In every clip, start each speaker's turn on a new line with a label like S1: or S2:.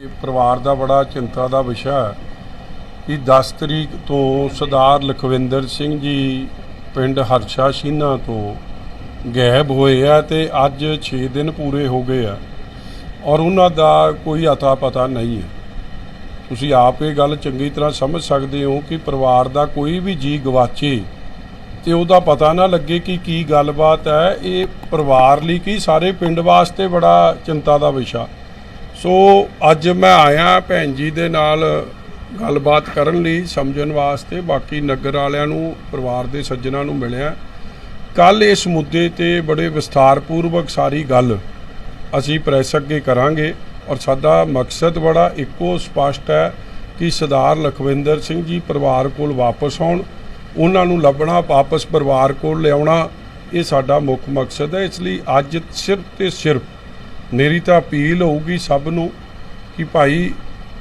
S1: ਇਹ ਪਰਿਵਾਰ ਦਾ ਬੜਾ ਚਿੰਤਾ ਦਾ ਵਿਸ਼ਾ ਹੈ ਕਿ 10 ਤਰੀਕ ਤੋਂ ਸਰਦਾਰ ਲਖਵਿੰਦਰ ਸਿੰਘ ਜੀ ਪਿੰਡ ਹਰਸ਼ਾ ਸ਼ੀਨਾ ਤੋਂ ਗਾਇਬ ਹੋਏ ਆ ਤੇ ਅੱਜ 6 ਦਿਨ ਪੂਰੇ ਹੋ ਗਏ ਆ ਔਰ ਉਹਨਾਂ ਦਾ ਕੋਈ ਅਤਾ ਪਤਾ ਨਹੀਂ ਹੈ। ਤੁਸੀਂ ਆਪ ਇਹ ਗੱਲ ਚੰਗੀ ਤਰ੍ਹਾਂ ਸਮਝ ਸਕਦੇ ਹੋ ਕਿ ਪਰਿਵਾਰ ਦਾ ਕੋਈ ਵੀ ਜੀ ਗਵਾਚੇ ਤੇ ਉਹਦਾ ਪਤਾ ਨਾ ਲੱਗੇ ਕਿ ਕੀ ਗੱਲਬਾਤ ਹੈ। ਇਹ ਪਰਿਵਾਰ ਲਈ ਕੀ? ਸਾਰੇ ਪਿੰਡ ਵਾਸਤੇ ਬੜਾ ਚਿੰਤਾ ਦਾ ਵਿਸ਼ਾ। ਸੋ ਅੱਜ ਮੈਂ ਆਇਆ ਭੈਣ ਜੀ ਦੇ ਨਾਲ ਗੱਲਬਾਤ ਕਰਨ ਲਈ ਸਮਝਣ ਵਾਸਤੇ। ਬਾਕੀ ਨਗਰ ਵਾਲਿਆਂ ਨੂੰ, ਪਰਿਵਾਰ ਦੇ ਸੱਜਣਾ ਨੂੰ ਮਿਲਿਆ। ਕੱਲ ਇਸ ਮੁੱਦੇ ਤੇ ਬੜੇ ਵਿਸਥਾਰਪੂਰਵਕ ਸਾਰੀ ਗੱਲ ਅਸੀਂ ਪ੍ਰੈਸ ਅੱਗੇ ਕਰਾਂਗੇ ਔਰ ਸਾਡਾ ਮਕਸਦ ਬੜਾ ਇੱਕੋ ਸਪਸ਼ਟ ਹੈ ਕਿ ਸਰਦਾਰ ਲਖਵਿੰਦਰ ਸਿੰਘ ਜੀ ਪਰਿਵਾਰ ਕੋਲ ਵਾਪਸ ਆਉਣ, ਉਹਨਾਂ ਨੂੰ ਲੱਭਣਾ, ਵਾਪਸ ਪਰਿਵਾਰ ਕੋਲ ਲਿਆਉਣਾ, ਇਹ ਸਾਡਾ ਮੁੱਖ ਮਕਸਦ ਹੈ। ਇਸ ਲਈ ਅੱਜ ਸਿਰਫ ਤੇ ਸਿਰਫ ਮੇਰੀ ਤਾਂ ਅਪੀਲ ਹੋਊਗੀ ਸਭ ਨੂੰ ਕਿ ਭਾਈ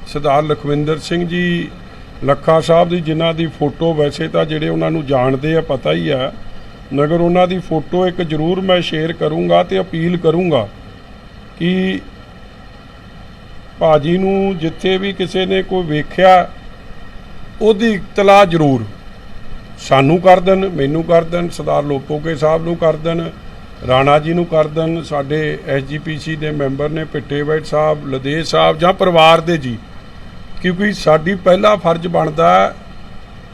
S1: ਸਰਦਾਰ ਲਖਵਿੰਦਰ ਸਿੰਘ ਜੀ, ਲੱਖਾ ਸਾਹਿਬ ਦੀ ਜਿਨ੍ਹਾਂ ਦੀ ਫੋਟੋ ਵੈਸੇ ਤਾਂ ਜਿਹੜੇ ਉਹਨਾਂ ਨੂੰ ਜਾਣਦੇ ਆ, ਪਤਾ ਹੀ ਆ। ਮਗਰ ਉਹਨਾਂ ਦੀ ਫੋਟੋ ਇੱਕ ਜ਼ਰੂਰ ਮੈਂ ਸ਼ੇਅਰ ਕਰੂੰਗਾ ਤੇ ਅਪੀਲ ਕਰੂੰਗਾ ਕਿ ਭਾਜੀ ਨੂੰ ਜਿੱਥੇ ਵੀ ਕਿਸੇ ਨੇ ਕੋਈ ਵੇਖਿਆ, ਉਹਦੀ ਇਤਲਾਹ ਜ਼ਰੂਰ ਸਾਨੂੰ ਕਰ ਦੇਣ, ਮੈਨੂੰ ਕਰ ਦੇਣ, ਸਰਦਾਰ ਲੋਪੋਕੇ ਸਾਹਿਬ ਨੂੰ ਕਰ ਦੇਣ। ਰਾਣਾ ਜੀ ਨੂੰ ਕਰ ਦੇਣ, ਸਾਡੇ ਐਸਜੀਪੀਸੀ ਦੇ ਮੈਂਬਰ ਨੇ ਪਿੱਟੇਵੈਟ ਸਾਹਿਬ, ਲਦੇਸ਼ ਸਾਹਿਬ ਜਾਂ ਪਰਿਵਾਰ ਦੇ ਜੀ, ਕਿਉਂਕਿ ਸਾਡੀ ਪਹਿਲਾ ਫਰਜ਼ ਬਣਦਾ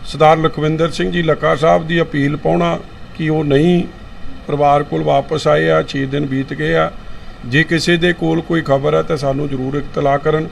S1: ਸਰਦਾਰ ਲਖਵਿੰਦਰ ਸਿੰਘ ਜੀ ਲੱਖਾ ਸਾਹਿਬ ਦੀ ਅਪੀਲ ਪਾਉਣਾ ਕਿ ਉਹ ਨਹੀਂ ਪਰਿਵਾਰ ਕੋਲ ਵਾਪਸ ਆਏ ਆ 6 ਦਿਨ ਬੀਤ ਗਏ ਆ। ਜੇ ਕਿਸੇ ਦੇ ਕੋਲ ਕੋਈ ਖਬਰ ਹੈ ਤਾਂ ਸਾਨੂੰ ਜ਼ਰੂਰ ਇਤਲਾਹ ਕਰਨ।